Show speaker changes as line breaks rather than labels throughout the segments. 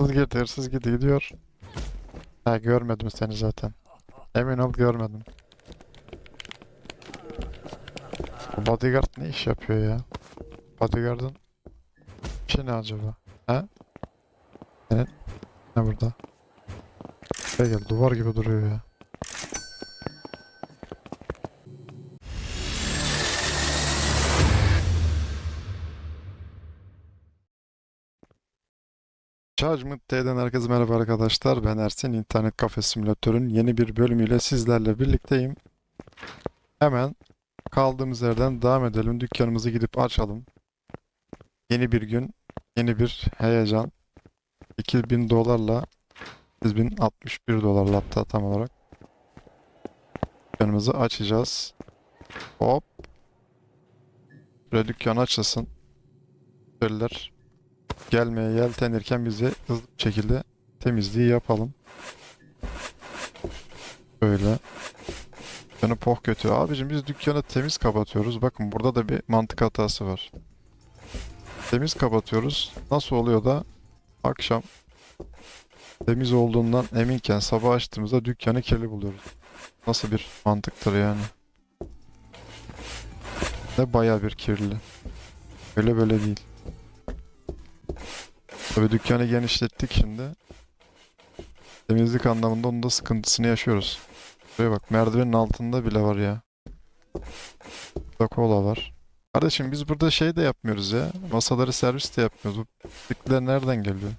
Hırsız girdi, hırsız girdi gidiyor. Ha görmedim seni zaten. Emin ol görmedim. Bu bodyguard ne iş yapıyor ya? Bodyguard'ın işi ne acaba? Ha? Senin ne burada? Gel duvar gibi duruyor ya. Chargement T'den herkese merhaba arkadaşlar. Ben Ersin. İnternet Kafe Simülatör'ün yeni bir bölümüyle sizlerle birlikteyim. Hemen kaldığımız yerden devam edelim. Dükkanımızı gidip açalım. Yeni bir gün, yeni bir heyecan. 2000 dolarla 8061 dolarla hatta tam olarak dükkanımızı açacağız. Hop. Şöyle dükkan açılsın. Şöyleler gelmeye yeltenirken bize hızlı bir şekilde temizliği yapalım. Böyle. Dükkanı poh kötü. Abicim biz dükkanı temiz kapatıyoruz. Bakın burada da bir mantık hatası var. Temiz kapatıyoruz. Nasıl oluyor da akşam temiz olduğundan eminken sabah açtığımızda dükkanı kirli buluyoruz. Nasıl bir mantıktır yani? Ne baya bir kirli. Öyle böyle değil. Tabii dükkanı genişlettik şimdi. Temizlik anlamında onun da sıkıntısını yaşıyoruz. Şuraya bak merdivenin altında bile var ya. Burada kola var. Kardeşim biz burada şey de yapmıyoruz ya. Masaları servis de yapmıyoruz. Bu pislikler nereden geliyor?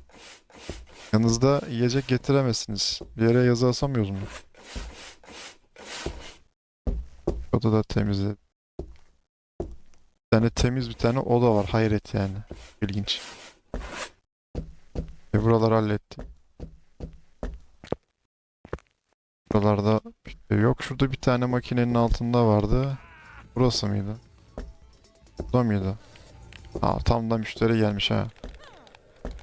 Yanınızda yiyecek getiremezsiniz. Bir yere yazı asamıyoruz mu? Oda da temizle. Bir tane temiz bir tane oda var. Hayret yani. İlginç. E buraları hallettim. Buralarda bir şey yok. Şurada bir tane makinenin altında vardı. Burası mıydı? Burada mıydı? Aa tam da müşteri gelmiş ha.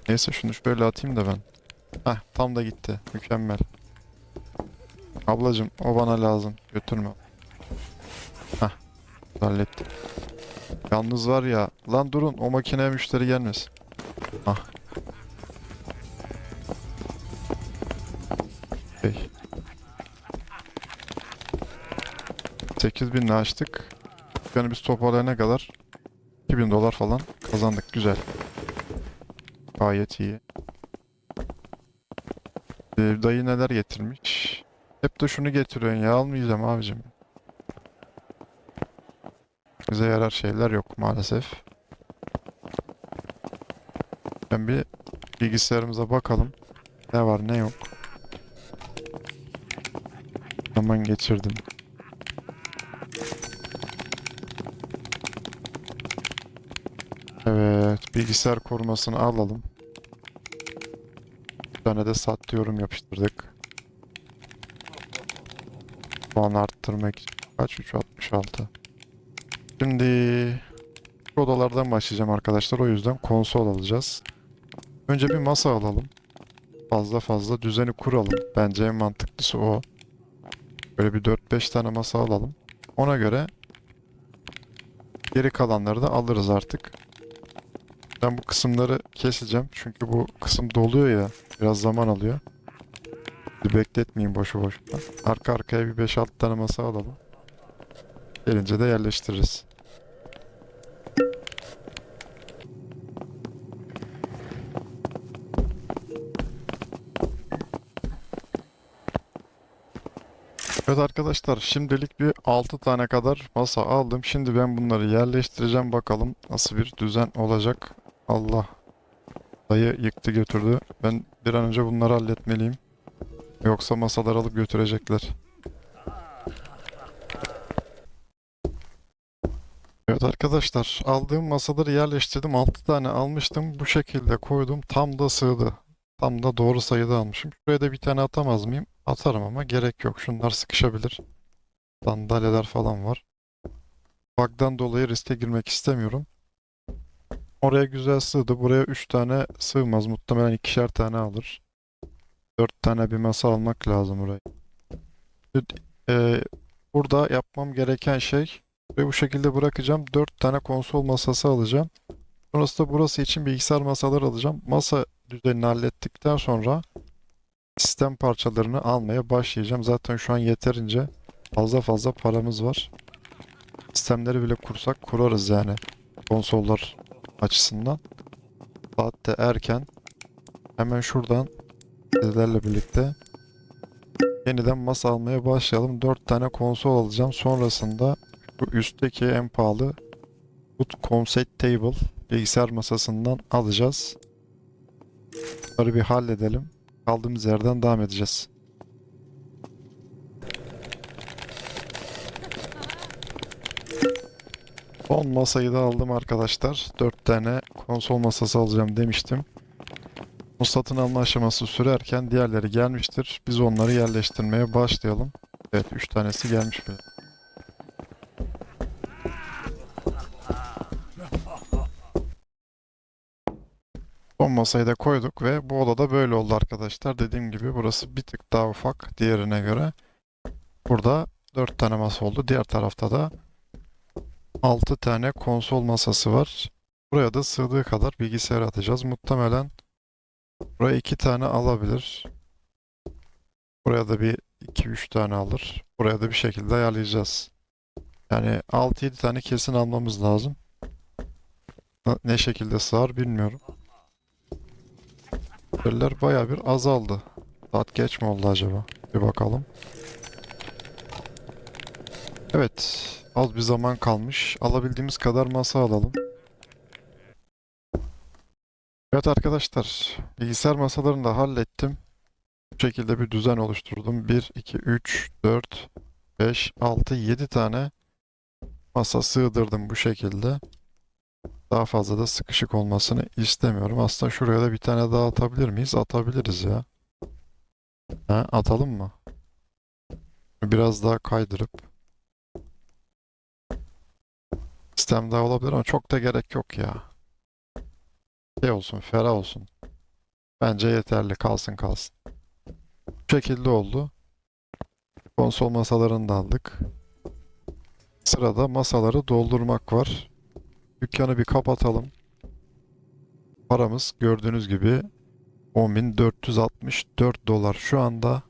Neyse şunu şöyle atayım da ben. Heh tam da gitti. Mükemmel. Ablacım o bana lazım. Götürme. Heh hallettim. Yalnız var ya. Lan durun o makineye müşteri gelmesin. Ah Şey. 8000'le açtık. Yani biz toparlayana kadar 2000 dolar falan kazandık. Güzel. Gayet iyi. Ee, dayı neler getirmiş? Hep de şunu getiriyorsun ya almayacağım abicim. Bize yarar şeyler yok maalesef. Ben bir bilgisayarımıza bakalım. Ne var ne yok. Zaman geçirdim. Evet, bilgisayar korumasını alalım. Bir tane de sat yorum yapıştırdık. Puan arttırmak için. Kaç? 366. Şimdi odalardan başlayacağım arkadaşlar. O yüzden konsol alacağız. Önce bir masa alalım. Fazla fazla düzeni kuralım. Bence en mantıklısı o. Böyle bir 4-5 tane masa alalım. Ona göre geri kalanları da alırız artık. Ben bu kısımları keseceğim. Çünkü bu kısım doluyor ya. Biraz zaman alıyor. Bir bekletmeyin boşu boşuna. Arka arkaya bir 5-6 tane masa alalım. Gelince de yerleştiririz. Evet arkadaşlar şimdilik bir 6 tane kadar masa aldım. Şimdi ben bunları yerleştireceğim bakalım nasıl bir düzen olacak. Allah. Dayı yıktı götürdü. Ben bir an önce bunları halletmeliyim. Yoksa masalar alıp götürecekler. Evet arkadaşlar aldığım masaları yerleştirdim. 6 tane almıştım. Bu şekilde koydum. Tam da sığdı. Tam da doğru sayıda almışım. Şuraya da bir tane atamaz mıyım? Atarım ama gerek yok. Şunlar sıkışabilir. Sandalyeler falan var. Bug'dan dolayı riske girmek istemiyorum. Oraya güzel sığdı. Buraya 3 tane sığmaz. Muhtemelen ikişer tane alır. 4 tane bir masa almak lazım buraya. Ee, burada yapmam gereken şey ve bu şekilde bırakacağım. 4 tane konsol masası alacağım. Sonrasında burası için bilgisayar masaları alacağım. Masa düzenini hallettikten sonra sistem parçalarını almaya başlayacağım. Zaten şu an yeterince fazla fazla paramız var. Sistemleri bile kursak kurarız yani konsollar açısından. Saat erken. Hemen şuradan sizlerle birlikte yeniden masa almaya başlayalım. 4 tane konsol alacağım. Sonrasında bu üstteki en pahalı Good Concept Table bilgisayar masasından alacağız. Bunları bir halledelim. Kaldığımız yerden devam edeceğiz. Son masayı da aldım arkadaşlar. 4 tane konsol masası alacağım demiştim. Bu satın alma aşaması sürerken diğerleri gelmiştir. Biz onları yerleştirmeye başlayalım. Evet 3 tanesi gelmiş bile. Son masayı da koyduk ve bu odada böyle oldu arkadaşlar. Dediğim gibi burası bir tık daha ufak diğerine göre. Burada 4 tane masa oldu. Diğer tarafta da 6 tane konsol masası var. Buraya da sığdığı kadar bilgisayar atacağız. Muhtemelen buraya 2 tane alabilir. Buraya da bir 2-3 tane alır. Buraya da bir şekilde ayarlayacağız. Yani 6-7 tane kesin almamız lazım. Ne şekilde sığar bilmiyorum. Yerler baya bir azaldı. Saat geç mi oldu acaba? Bir bakalım. Evet. Az bir zaman kalmış. Alabildiğimiz kadar masa alalım. Evet arkadaşlar. Bilgisayar masalarını da hallettim. Bu şekilde bir düzen oluşturdum. 1, 2, 3, 4, 5, 6, 7 tane masa sığdırdım bu şekilde. Daha fazla da sıkışık olmasını istemiyorum. Aslında şuraya da bir tane daha atabilir miyiz? Atabiliriz ya. Ha, atalım mı? Biraz daha kaydırıp. Sistem daha olabilir ama çok da gerek yok ya. Şey olsun, ferah olsun. Bence yeterli. Kalsın kalsın. Bu şekilde oldu. Konsol masalarını da aldık. Sırada masaları doldurmak var. Dükkanı bir kapatalım. Paramız gördüğünüz gibi 10.464 dolar şu anda.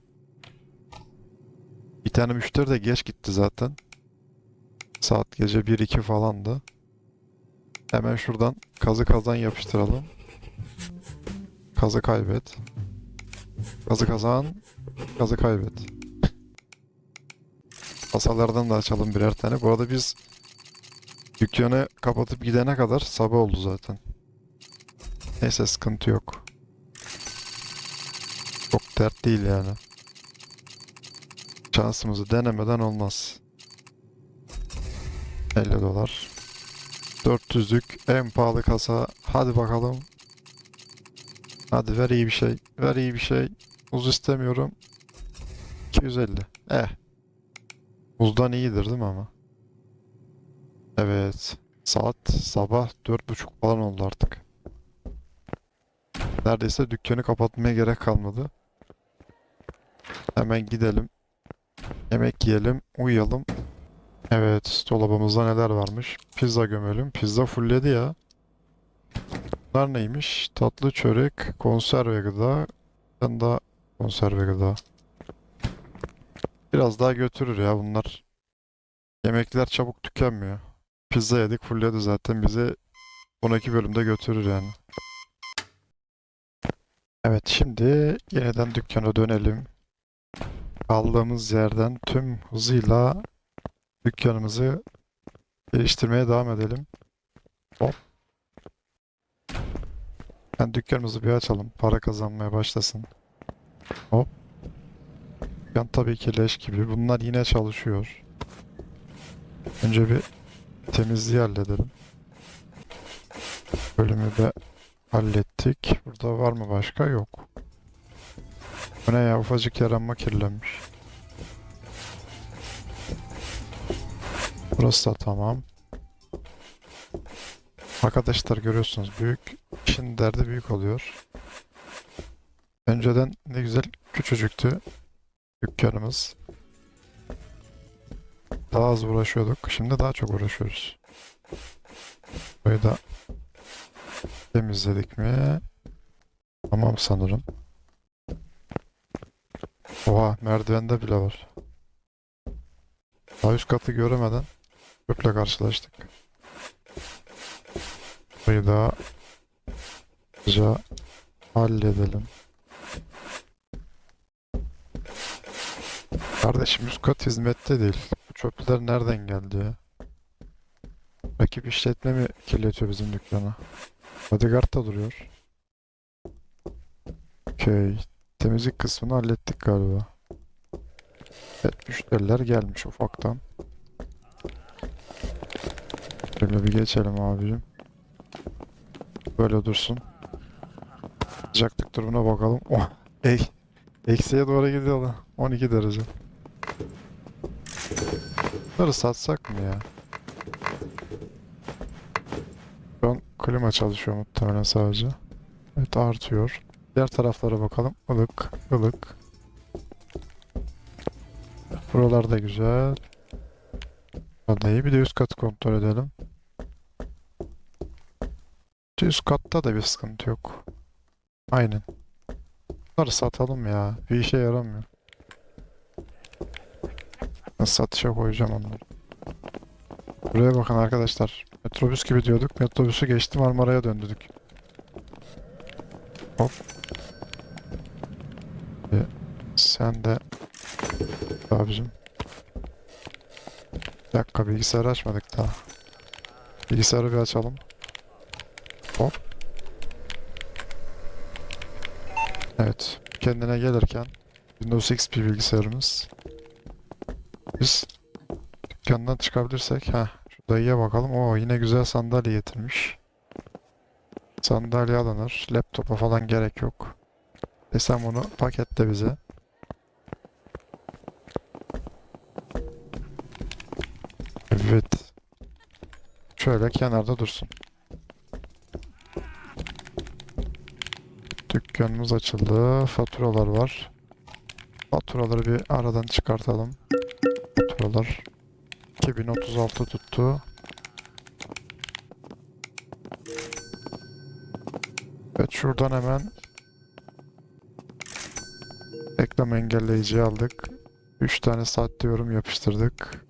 Bir tane müşteri de geç gitti zaten. Saat gece 1-2 falandı. Hemen şuradan kazı kazan yapıştıralım. Kazı kaybet. Kazı kazan. Kazı kaybet. Masalardan da açalım birer tane. Bu arada biz Dükkanı kapatıp gidene kadar sabah oldu zaten. Neyse sıkıntı yok. Çok dert değil yani. Şansımızı denemeden olmaz. 50 dolar. 400'lük en pahalı kasa. Hadi bakalım. Hadi ver iyi bir şey. Ver iyi bir şey. Uz istemiyorum. 250. Eh. Uzdan iyidir değil mi ama? Evet. Saat sabah dört buçuk falan oldu artık. Neredeyse dükkanı kapatmaya gerek kalmadı. Hemen gidelim. Yemek yiyelim, uyuyalım. Evet, dolabımızda neler varmış? Pizza gömelim. Pizza fullledi ya. Bunlar neymiş? Tatlı çörek, konserve gıda. Ben daha konserve gıda. Biraz daha götürür ya bunlar. Yemekler çabuk tükenmiyor. Pizza yedik fulledi zaten bizi sonraki bölümde götürür yani. Evet şimdi yeniden dükkana dönelim. Kaldığımız yerden tüm hızıyla dükkanımızı geliştirmeye devam edelim. Hop. Ben dükkanımızı bir açalım. Para kazanmaya başlasın. Hop. Dükkan tabii ki leş gibi. Bunlar yine çalışıyor. Önce bir temizliği halledelim. Bölümü de hallettik. Burada var mı başka? Yok. Bu ne ya? Ufacık yer ama kirlenmiş. Burası da tamam. Arkadaşlar görüyorsunuz büyük işin derdi büyük oluyor. Önceden ne güzel küçücüktü dükkanımız. Daha az uğraşıyorduk. Şimdi daha çok uğraşıyoruz. Burayı da temizledik mi? Tamam sanırım. Oha merdivende bile var. Daha üst katı göremeden çöple karşılaştık. Burayı daha hızlıca halledelim. Kardeşim üst kat hizmette değil. Çöpler nereden geldi ya? Rakip işletme mi kirletiyor bizim dükkanı? Bodyguard da duruyor. Okey. Temizlik kısmını hallettik galiba. Evet müşteriler gelmiş ufaktan. Şöyle bir geçelim abicim. Böyle dursun. Sıcaklık durumuna bakalım. Oh, ey, eksiye doğru gidiyor lan. 12 derece. Bunları satsak mı ya? Şu an klima çalışıyor muhtemelen sadece. Evet artıyor. Diğer taraflara bakalım. Ilık, ılık. Buralar da güzel. Burada iyi. Bir de üst katı kontrol edelim. Üst katta da bir sıkıntı yok. Aynen. Bunları satalım ya. Bir işe yaramıyor. Ben satışa koyacağım onları. Buraya bakın arkadaşlar. Metrobüs gibi diyorduk. Metrobüsü geçti Marmara'ya döndürdük. Hop. Bir sen de abicim. Bir dakika bilgisayarı açmadık daha. Bilgisayarı bir açalım. Hop. Evet. Kendine gelirken Windows XP bilgisayarımız. Biz dükkandan çıkabilirsek. ha şu dayıya bakalım. Oo yine güzel sandalye getirmiş. Sandalye alınır. Laptopa falan gerek yok. E sen bunu paketle bize. Evet. Şöyle kenarda dursun. Dükkanımız açıldı. Faturalar var. Faturaları bir aradan çıkartalım. Faturalar 2036 tuttu. Evet şuradan hemen reklam engelleyici aldık. 3 tane saat yorum yapıştırdık.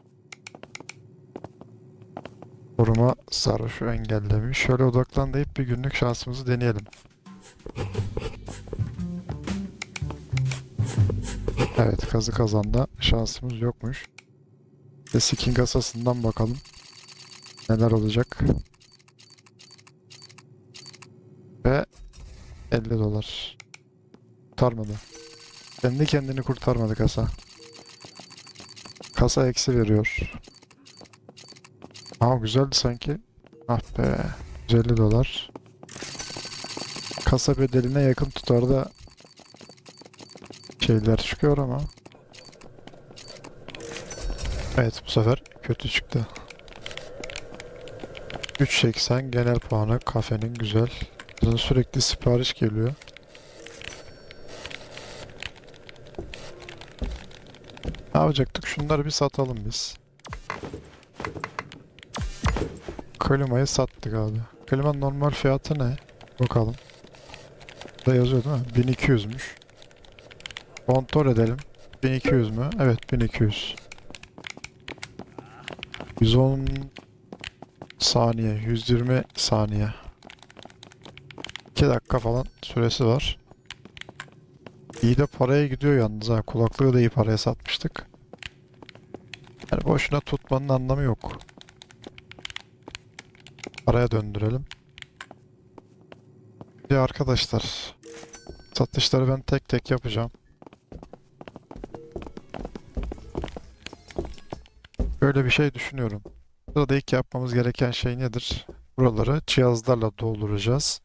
Koruma sarhoşu engellemiş. Şöyle odaklan deyip bir günlük şansımızı deneyelim. Evet kazı kazanda şansımız yokmuş. Ve skin kasasından bakalım. Neler olacak. Ve 50 dolar. Kurtarmadı. Kendi kendini kurtarmadı kasa. Kasa eksi veriyor. Aa güzeldi sanki. Ah be. 150 dolar. Kasa bedeline yakın tutarda şeyler çıkıyor ama. Evet bu sefer kötü çıktı. 3.80 genel puanı kafenin güzel. Sürekli sipariş geliyor. Ne yapacaktık? Şunları bir satalım biz. Klimayı sattık abi. Klimanın normal fiyatı ne? Bakalım. Da yazıyor değil mi? 1200'müş. Kontrol edelim. 1200 mü? Evet 1200. 110 saniye, 120 saniye. 2 dakika falan süresi var. İyi de paraya gidiyor yalnız ha. Kulaklığı da iyi paraya satmıştık. Yani boşuna tutmanın anlamı yok. Paraya döndürelim. De arkadaşlar satışları ben tek tek yapacağım. Böyle bir şey düşünüyorum. Burada ilk yapmamız gereken şey nedir? Buraları cihazlarla dolduracağız.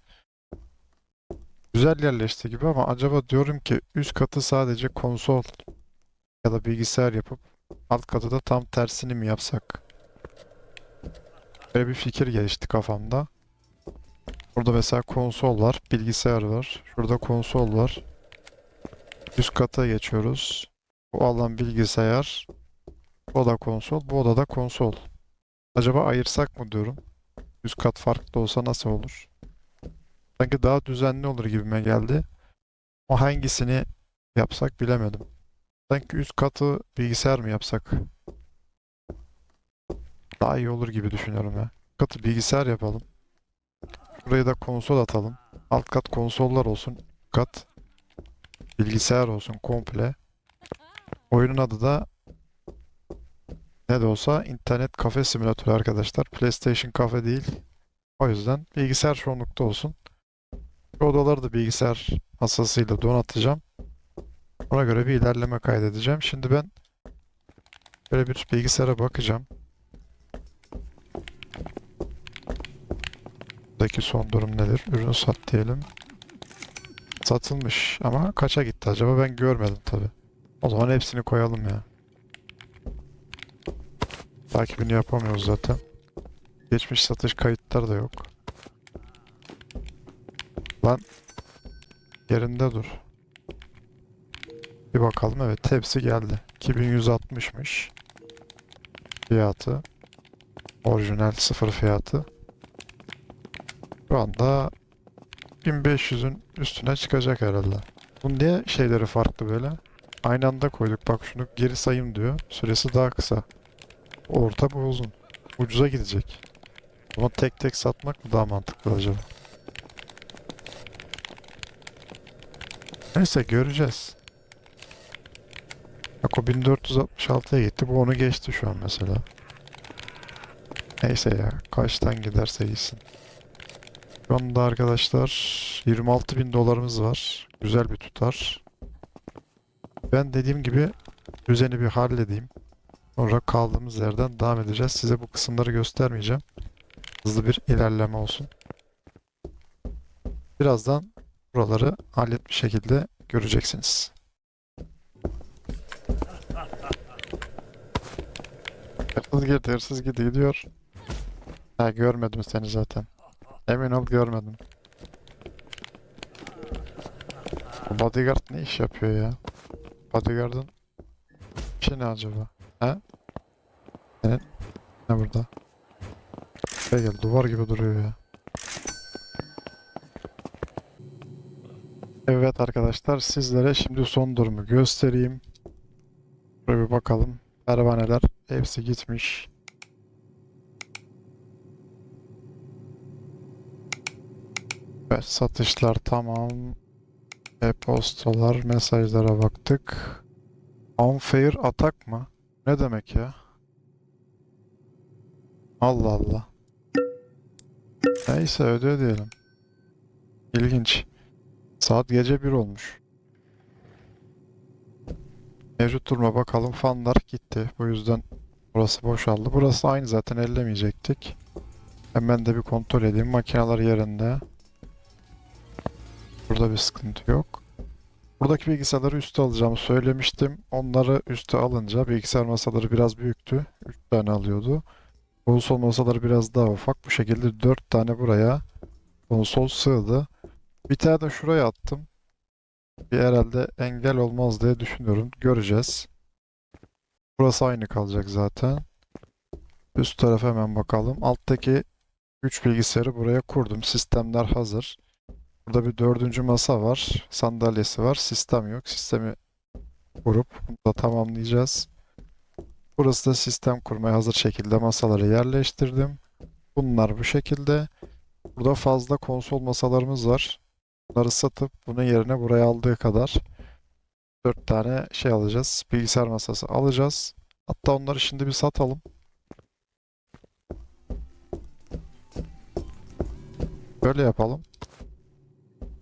Güzel yerleşti gibi ama acaba diyorum ki üst katı sadece konsol ya da bilgisayar yapıp alt katı da tam tersini mi yapsak? Böyle bir fikir gelişti kafamda. Burada mesela konsol var, bilgisayar var. Şurada konsol var. Üst kata geçiyoruz. Bu alan bilgisayar. Bu oda konsol, bu odada konsol. Acaba ayırsak mı diyorum. Üst kat farklı olsa nasıl olur? Sanki daha düzenli olur gibime geldi. O hangisini yapsak bilemedim. Sanki üst katı bilgisayar mı yapsak? Daha iyi olur gibi düşünüyorum ya. Katı bilgisayar yapalım. Buraya da konsol atalım. Alt kat konsollar olsun. Kat bilgisayar olsun komple. Oyunun adı da ne de olsa internet kafe simülatörü arkadaşlar. PlayStation kafe değil. O yüzden bilgisayar çoğunlukta olsun. Şu odaları da bilgisayar masasıyla donatacağım. Ona göre bir ilerleme kaydedeceğim. Şimdi ben böyle bir bilgisayara bakacağım. Buradaki son durum nedir? Ürünü sat diyelim. Satılmış ama kaça gitti acaba ben görmedim tabi. O zaman hepsini koyalım ya. Takibini yapamıyoruz zaten. Geçmiş satış kayıtları da yok. Lan yerinde dur. Bir bakalım evet hepsi geldi. 2160'mış. Fiyatı. Orijinal sıfır fiyatı. Şu anda 1500'ün üstüne çıkacak herhalde. Bu niye şeyleri farklı böyle? Aynı anda koyduk. Bak şunu geri sayım diyor. Süresi daha kısa. Orta bu uzun. Ucuza gidecek. Bunu tek tek satmak mı daha mantıklı acaba? Neyse göreceğiz. Bak o 1466'ya gitti. Bu onu geçti şu an mesela. Neyse ya. Kaçtan giderse gitsin. Şu anda arkadaşlar 26 bin dolarımız var. Güzel bir tutar. Ben dediğim gibi düzeni bir halledeyim. Sonra kaldığımız yerden devam edeceğiz. Size bu kısımları göstermeyeceğim. Hızlı bir ilerleme olsun. Birazdan buraları halletmiş şekilde göreceksiniz. Hırsız girdi, hırsız girdi gidiyor. Ha görmedim seni zaten. Emin ol görmedim. Bodyguard ne iş yapıyor ya? Bodyguard'ın işi ne acaba? Ha? Senin ne burada? Şey gel duvar gibi duruyor ya. Evet arkadaşlar sizlere şimdi son durumu göstereyim. Buraya bir bakalım. Pervaneler hepsi gitmiş. Evet satışlar tamam. E-postalar, mesajlara baktık. Unfair atak mı? Ne demek ya? Allah Allah. Neyse öde diyelim. İlginç. Saat gece 1 olmuş. Mevcut duruma bakalım. Fanlar gitti. Bu yüzden burası boşaldı. Burası aynı zaten ellemeyecektik. Hemen de bir kontrol edeyim. Makineler yerinde. Burada bir sıkıntı yok. Buradaki bilgisayarları üste alacağımı söylemiştim. Onları üste alınca bilgisayar masaları biraz büyüktü. 3 tane alıyordu. Konsol masaları biraz daha ufak. Bu şekilde 4 tane buraya konsol sığdı. Bir tane de şuraya attım. Bir herhalde engel olmaz diye düşünüyorum. Göreceğiz. Burası aynı kalacak zaten. Üst tarafa hemen bakalım. Alttaki 3 bilgisayarı buraya kurdum. Sistemler hazır. Burada bir dördüncü masa var. Sandalyesi var. Sistem yok. Sistemi kurup bunu da tamamlayacağız. Burası da sistem kurmaya hazır şekilde masaları yerleştirdim. Bunlar bu şekilde. Burada fazla konsol masalarımız var. Bunları satıp bunun yerine buraya aldığı kadar 4 tane şey alacağız. Bilgisayar masası alacağız. Hatta onları şimdi bir satalım. Böyle yapalım.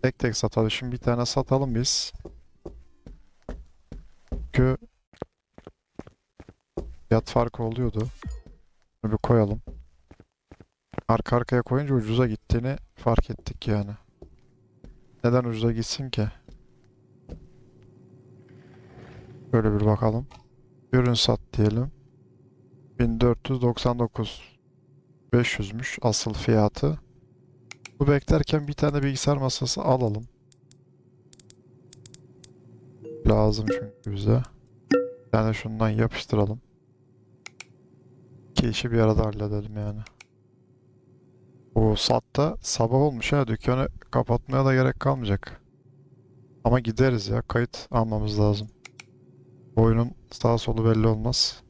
Tek tek satalım. Şimdi bir tane satalım biz. Çünkü fiyat farkı oluyordu. Bunu bir koyalım. Arka arkaya koyunca ucuza gittiğini fark ettik yani. Neden ucuza gitsin ki? Böyle bir bakalım. Ürün sat diyelim. 1499 500'müş asıl fiyatı. Bu beklerken bir tane bilgisayar masası alalım. Lazım çünkü bize. Bir tane şundan yapıştıralım. İki işi bir arada halledelim yani. Bu saatte sabah olmuş ha dükkanı kapatmaya da gerek kalmayacak. Ama gideriz ya kayıt almamız lazım. Oyunun sağ solu belli olmaz.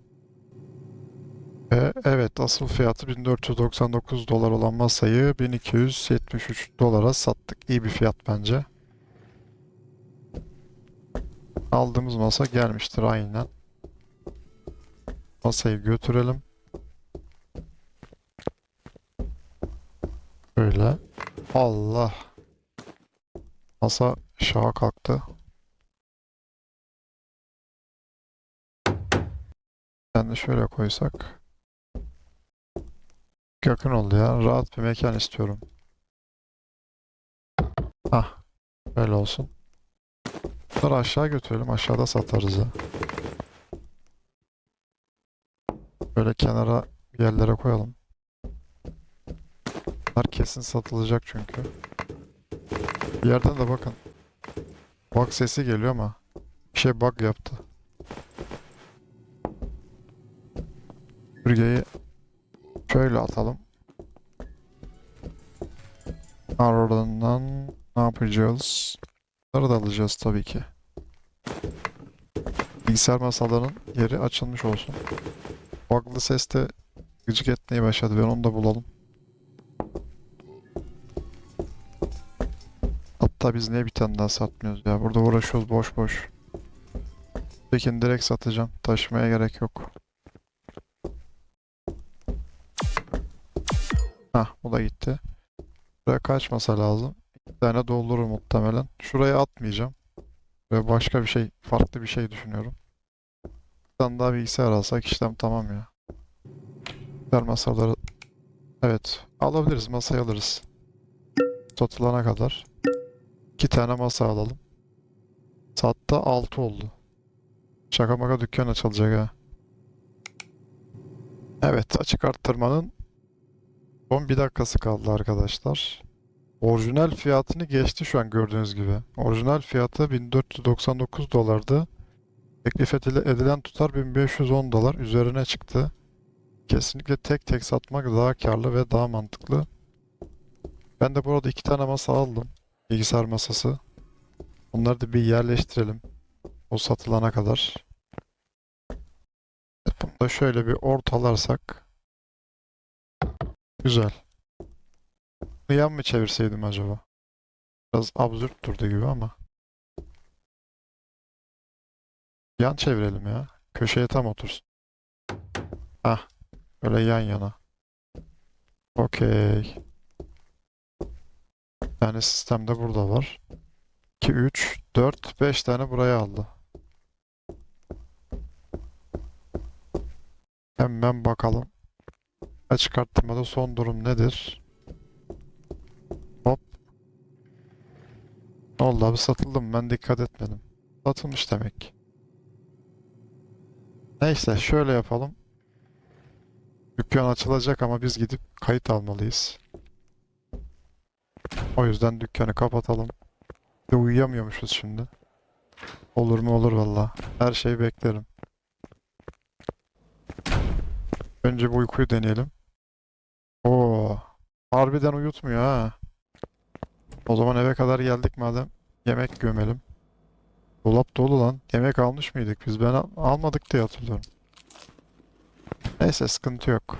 Ve evet asıl fiyatı 1499 dolar olan masayı 1273 dolara sattık. İyi bir fiyat bence. Aldığımız masa gelmiştir aynen. Masayı götürelim. Böyle. Allah. Masa şaha kalktı. Ben de şöyle koysak. Yakın oldu ya. Rahat bir mekan istiyorum. Ah. Böyle olsun. Bunları aşağı götürelim. Aşağıda satarız ya. Böyle kenara yerlere koyalım. Bunlar kesin satılacak çünkü. Bir yerden de bakın. Bug sesi geliyor ama bir şey bug yaptı. Süpürgeyi şöyle atalım. Ardından ne yapacağız? Bunları da alacağız tabii ki. Bilgisayar masalarının yeri açılmış olsun. Bug'lı ses de gıcık etmeye başladı. Ben onu da bulalım. Hatta biz niye bir tane daha satmıyoruz ya? Burada uğraşıyoruz boş boş. Peki direkt satacağım. Taşımaya gerek yok. Da gitti. Buraya kaç masa lazım? İki tane doldurur muhtemelen. Şuraya atmayacağım. Ve başka bir şey, farklı bir şey düşünüyorum. Bir tane daha bilgisayar alsak işlem tamam ya. Bilgisayar masaları... Evet, alabiliriz, masayı alırız. Satılana kadar. İki tane masa alalım. Saatte 6 oldu. Şaka maka dükkan açılacak ha. Evet, açık arttırmanın son bir dakikası kaldı arkadaşlar. Orijinal fiyatını geçti şu an gördüğünüz gibi. Orijinal fiyatı 1499 dolardı. Teklif edile- edilen tutar 1510 dolar üzerine çıktı. Kesinlikle tek tek satmak daha karlı ve daha mantıklı. Ben de burada iki tane masa aldım. Bilgisayar masası. Onları da bir yerleştirelim. O satılana kadar. Bunu da şöyle bir ortalarsak. Güzel. Yan mı çevirseydim acaba? Biraz absürt durdu gibi ama. Yan çevirelim ya. Köşeye tam otursun. Hah. Böyle yan yana. Okey. Bir tane sistemde burada var. 2, 3, 4, 5 tane buraya aldı. Hemen bakalım. Açık arttırmada son durum nedir? Hop. Ne oldu abi satıldı mı? Ben dikkat etmedim. Satılmış demek. Neyse şöyle yapalım. Dükkan açılacak ama biz gidip kayıt almalıyız. O yüzden dükkanı kapatalım. Bir uyuyamıyormuşuz şimdi. Olur mu olur valla. Her şeyi beklerim. Önce bu uykuyu deneyelim. Harbiden uyutmuyor ha. O zaman eve kadar geldik madem. Yemek gömelim. Dolap dolu lan. Yemek almış mıydık biz? Ben al- almadık diye hatırlıyorum. Neyse sıkıntı yok.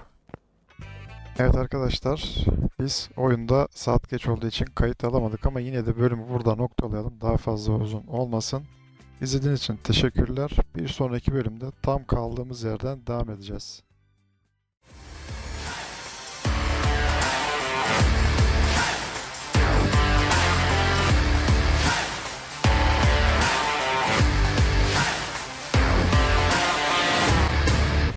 Evet arkadaşlar, biz oyunda saat geç olduğu için kayıt alamadık ama yine de bölümü burada noktalayalım. Daha fazla uzun olmasın. İzlediğiniz için teşekkürler. Bir sonraki bölümde tam kaldığımız yerden devam edeceğiz.